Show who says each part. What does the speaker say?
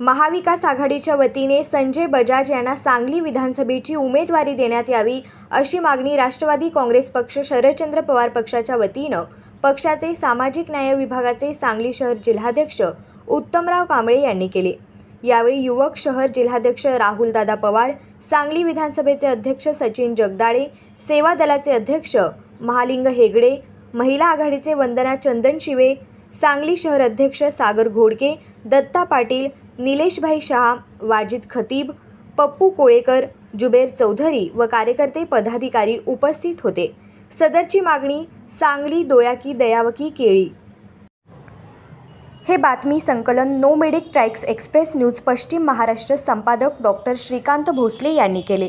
Speaker 1: महाविकास आघाडीच्या वतीने संजय बजाज यांना सांगली विधानसभेची उमेदवारी देण्यात यावी अशी मागणी राष्ट्रवादी काँग्रेस पक्ष शरदचंद्र पवार पक्षाच्या वतीनं पक्षाचे सामाजिक न्याय विभागाचे सांगली शहर जिल्हाध्यक्ष उत्तमराव कांबळे यांनी केली. यावेळी युवक शहर जिल्हाध्यक्ष राहुलदादा पवार सांगली विधानसभेचे अध्यक्ष सचिन जगदाळे सेवा दलाचे अध्यक्ष महालिंग हेगडे महिला आघाडीचे वंदना चंदनशिवे सांगली शहर अध्यक्ष सागर घोडके दत्ता पाटील निलेशभाई शहा वाजिद खतीब पप्पू कोळेकर जुबेर चौधरी व कार्यकर्ते पदाधिकारी उपस्थित होते. सदरची मागणी सांगली दोयाकी दयावकी केळी. हे बातमी संकलन no medic tracks express news पश्चिम महाराष्ट्र संपादक डॉक्टर श्रीकांत भोसले यांनी केले.